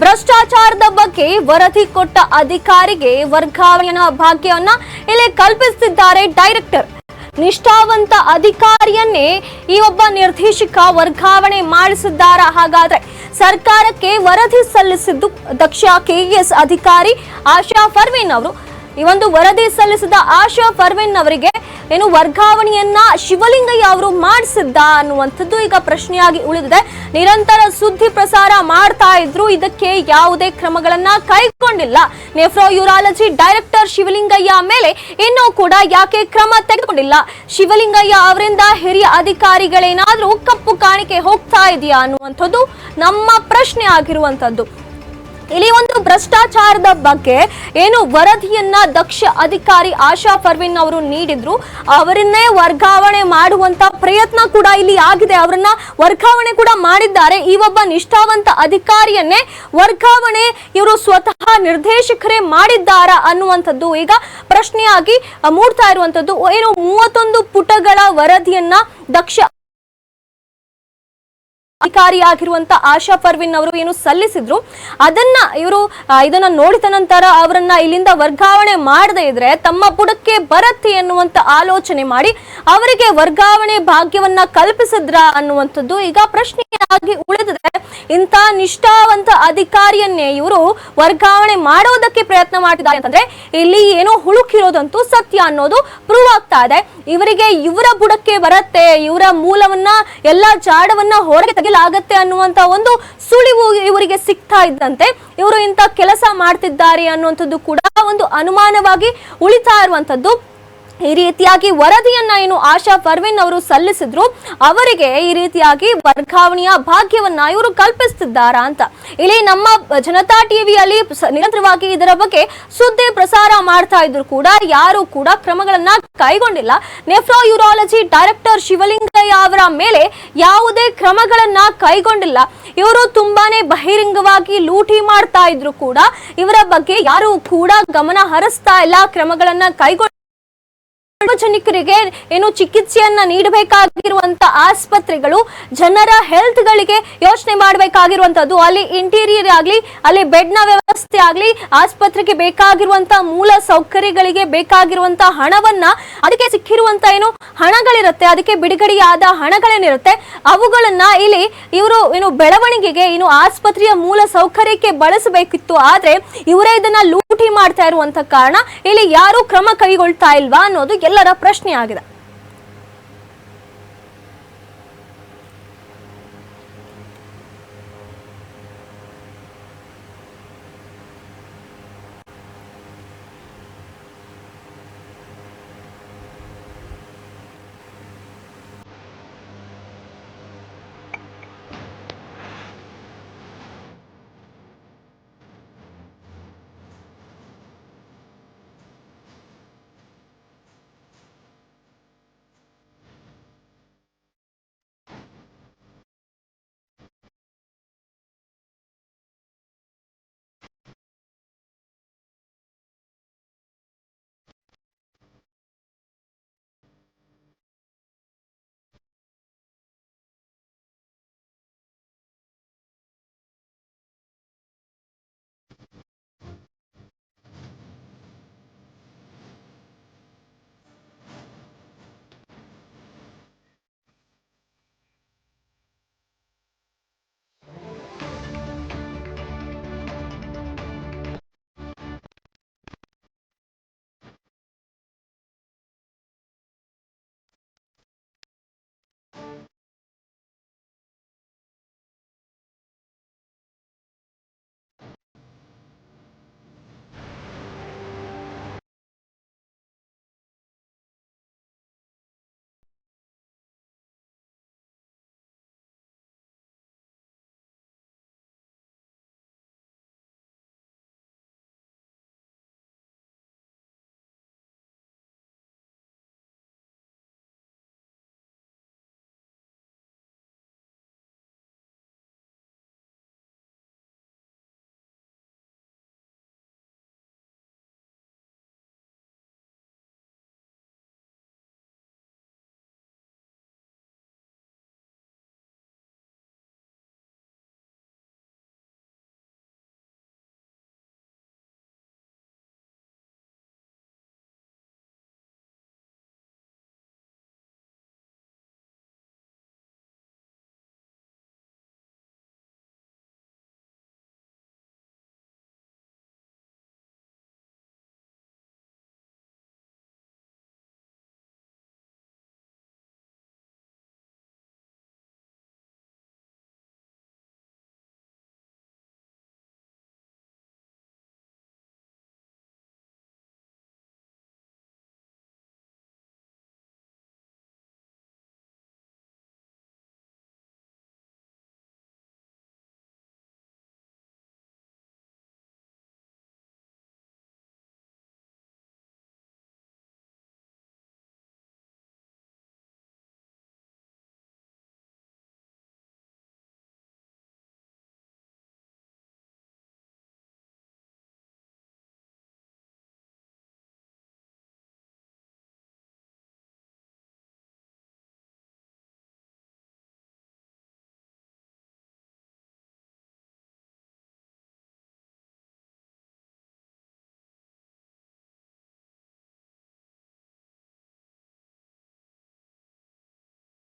ಭ್ರಷ್ಟಾಚಾರದ ಬಗ್ಗೆ ವರದಿ ಕೊಟ್ಟ ಅಧಿಕಾರಿಗೆ ವರ್ಗಾವಣೆಯ ಭಾಗ್ಯವನ್ನ ಇಲ್ಲಿ ಕಲ್ಪಿಸುತ್ತಿದ್ದಾರೆ ಡೈರೆಕ್ಟರ್. ನಿಷ್ಠಾವಂತ ಅಧಿಕಾರಿಯನ್ನೇ ಈ ಒಬ್ಬ ನಿರ್ದೇಶಕ ವರ್ಗಾವಣೆ ಮಾಡಿಸಿದ್ದಾರ. ಹಾಗಾದ್ರೆ ಸರ್ಕಾರಕ್ಕೆ ವರದಿ ಸಲ್ಲಿಸಿದ್ದು ದಕ್ಷ ಕೆಎಸ್ ಅಧಿಕಾರಿ ಆಶಾ ಫರ್ವೀನ್ ಅವರು. ಈ ಒಂದು ವರದಿ ಸಲ್ಲಿಸಿದ ಆಶಾ ಫರ್ವೀನ್ ಅವರಿಗೆ ಏನು ವರ್ಗಾವಣೆಯನ್ನ ಶಿವಲಿಂಗಯ್ಯ ಅವರು ಮಾಡಿಸಿದ್ದ ಅನ್ನುವಂಥದ್ದು ಈಗ ಪ್ರಶ್ನೆಯಾಗಿ ಉಳಿದಿದೆ. ನಿರಂತರ ಸುದ್ದಿ ಪ್ರಸಾರ ಮಾಡ್ತಾ ಇದ್ರು. ಇದಕ್ಕೆ ಯಾವುದೇ ಕ್ರಮಗಳನ್ನ ಕೈಗೊಂಡಿಲ್ಲ. ನೆಫ್ರೋ ಯೂರಾಲಜಿ ಡೈರೆಕ್ಟರ್ ಶಿವಲಿಂಗಯ್ಯ ಮೇಲೆ ಇನ್ನೂ ಕೂಡ ಯಾಕೆ ಕ್ರಮ ತೆಗೆದುಕೊಂಡಿಲ್ಲ? ಶಿವಲಿಂಗಯ್ಯ ಅವರಿಂದ ಹಿರಿಯ ಅಧಿಕಾರಿಗಳೇನಾದ್ರೂ ಕಪ್ಪು ಕಾಣಿಕೆ ಹೋಗ್ತಾ ಇದೆಯಾ ಅನ್ನುವಂಥದ್ದು ನಮ್ಮ ಪ್ರಶ್ನೆ ಆಗಿರುವಂಥದ್ದು. ಇಲ್ಲಿ ಒಂದು ಭ್ರಷ್ಟಾಚಾರದ ಬಗ್ಗೆ ಏನು ವರದಿಯನ್ನ ದಕ್ಷ ಅಧಿಕಾರಿ ಆಶಾ ಪರ್ವಿನ್ ಅವರು ನೀಡಿದ್ರು. ಅವರನ್ನೇ ವರ್ಗಾವಣೆ ಮಾಡುವಂತ ಪ್ರಯತ್ನ ಕೂಡ ಇಲ್ಲಿ ಆಗಿದೆ. ಅವರನ್ನ ವರ್ಗಾವಣೆ ಕೂಡ ಮಾಡಿದ್ದಾರೆ. ಈ ಒಬ್ಬ ನಿಷ್ಠಾವಂತ ಅಧಿಕಾರಿಯನ್ನೇ ವರ್ಗಾವಣೆ ಇವರು ಸ್ವತಃ ನಿರ್ದೇಶಕರೇ ಮಾಡಿದ್ದಾರಾ ಅನ್ನುವಂಥದ್ದು ಈಗ ಪ್ರಶ್ನೆಯಾಗಿ ಮೂಡ್ತಾ ಇರುವಂತದ್ದು ಏನು ಮೂವತ್ತೊಂದು ಪುಟಗಳ ವರದಿಯನ್ನ ದಕ್ಷ ಅಧಿಕಾರಿಯಾಗಿರುವಂತ ಆಶಾ ಪರ್ವಿನ್ ಅವರು ಏನು ಸಲ್ಲಿಸಿದ್ರು? ಅದನ್ನ ಇವರು ಇದನ್ನ ನೋಡಿದ ನಂತರ ಅವರನ್ನ ಇಲ್ಲಿಂದ ವರ್ಗಾವಣೆ ಮಾಡದೇ ಇದ್ರೆ ತಮ್ಮ ಬುಡಕ್ಕೆ ಬರತ್ತೆ ಎನ್ನುವಂತ ಆಲೋಚನೆ ಮಾಡಿ ಅವರಿಗೆ ವರ್ಗಾವಣೆ ಭಾಗ್ಯವನ್ನ ಕಲ್ಪಿಸಿದ್ರ ಅನ್ನುವಂಥದ್ದು ಈಗ ಪ್ರಶ್ನೆಯಾಗಿ ಉಳಿದಿದೆ. ಇಂಥ ನಿಷ್ಠಾವಂತ ಅಧಿಕಾರಿಯನ್ನೇ ಇವರು ವರ್ಗಾವಣೆ ಮಾಡೋದಕ್ಕೆ ಪ್ರಯತ್ನ ಮಾಡಿದ್ದಾರೆ ಅಂತಂದ್ರೆ ಇಲ್ಲಿ ಏನೋ ಹುಳುಕಿರೋದಂತೂ ಸತ್ಯ ಅನ್ನೋದು ಪ್ರೂವ್ ಆಗ್ತಾ ಇದೆ. ಇವರಿಗೆ ಇವರ ಬುಡಕ್ಕೆ ಬರತ್ತೆ, ಇವರ ಮೂಲವನ್ನ, ಎಲ್ಲಾ ಜಾಡವನ್ನ ಹೊರಗೆ ತೆಗೆಲಾಗತ್ತೆ ಅನ್ನುವಂತ ಒಂದು ಸುಳಿವು ಇವರಿಗೆ ಸಿಗ್ತಾ ಇದ್ದಂತೆ. ಇವರು ಇಂಥ ಕೆಲಸ ಮಾಡ್ತಿದ್ದಾರೆ ಅನ್ನುವಂಥದ್ದು ಕೂಡ ಒಂದು ಅನುಮಾನವಾಗಿ ಉಳಿತಾ ಇರುವಂತದ್ದು ಈ ರೀತಿಯಾಗಿ ವರದಿಯನ್ನ ಏನು ಆಶಾ ಪರ್ವಿನ್ ಅವರು ಸಲ್ಲಿಸಿದ್ರು, ಅವರಿಗೆ ಈ ರೀತಿಯಾಗಿ ವರ್ಗಾವಣೆಯ ಭಾಗ್ಯವನ್ನ ಇವರು ಕಲ್ಪಿಸ್ತಿದ್ದಾರಾ ಅಂತ. ಇಲ್ಲಿ ನಮ್ಮ ಜನತಾ ಟಿವಿಯಲ್ಲಿ ನಿರಂತರವಾಗಿ ಇದರ ಬಗ್ಗೆ ಸುದ್ದಿ ಪ್ರಸಾರ ಮಾಡ್ತಾ ಇದ್ರು ಕೂಡ, ಯಾರು ಕೂಡ ಕ್ರಮಗಳನ್ನ ಕೈಗೊಂಡಿಲ್ಲ. ನೆಫ್ರೋ ಯುರಾಲಜಿ ಡೈರೆಕ್ಟರ್ ಶಿವಲಿಂಗಯ್ಯ ಅವರ ಮೇಲೆ ಯಾವುದೇ ಕ್ರಮಗಳನ್ನ ಕೈಗೊಂಡಿಲ್ಲ. ಇವರು ತುಂಬಾನೇ ಬಹಿರಂಗವಾಗಿ ಲೂಟಿ ಮಾಡ್ತಾ ಇದ್ರು ಕೂಡ, ಇವರ ಬಗ್ಗೆ ಯಾರು ಕೂಡ ಗಮನ ಹರಿಸ್ತಾ ಇಲ್ಲ, ಕ್ರಮಗಳನ್ನ ಕೈಗೊಂಡ ಸಾರ್ವಜನಿಕರಿಗೆ ಏನು ಚಿಕಿತ್ಸೆಯನ್ನ ನೀಡಬೇಕಾಗಿರುವಂತ ಆಸ್ಪತ್ರೆಗಳು, ಜನರ ಹೆಲ್ತ್ ಗಳಿಗೆ ಯೋಚನೆ ಮಾಡಬೇಕಾಗಿರುವಂತದ್ದು. ಅಲ್ಲಿ ಇಂಟೀರಿಯರ್ ಆಗ್ಲಿ, ಅಲ್ಲಿ ಬೆಡ್ನ ವ್ಯವಸ್ಥೆ ಆಗ್ಲಿ, ಆಸ್ಪತ್ರೆಗೆ ಬೇಕಾಗಿರುವಂತ ಮೂಲ ಸೌಕರ್ಯಗಳಿಗೆ ಬೇಕಾಗಿರುವಂತ ಹಣವನ್ನ ಅದಕ್ಕೆ ಸಿಕ್ಕಿರುವಂತ ಏನು ಹಣಗಳಿರುತ್ತೆ. ಅದಕ್ಕೆ ಬಿಡುಗಡೆಯಾದ ಹಣಗಳೇನಿರುತ್ತೆ. ಅವುಗಳನ್ನ ಇಲ್ಲಿ ಇವರು ಏನು ಬೆಳವಣಿಗೆಗೆ, ಏನು ಆಸ್ಪತ್ರೆಯ ಮೂಲ ಸೌಕರ್ಯಕ್ಕೆ ಬಳಸಬೇಕಿತ್ತು. ಆದ್ರೆ ಇವರೇ ಇದನ್ನ ಲೂಟಿ ಮಾಡ್ತಾ ಇರುವಂತ ಕಾರಣ ಇಲ್ಲಿ ಯಾರು ಕ್ರಮ ಕೈಗೊಳ್ತಾ ಇಲ್ವಾ ಅನ್ನೋದು ಎಲ್ಲರ ಪ್ರಶ್ನೆ ಆಗಿದೆ.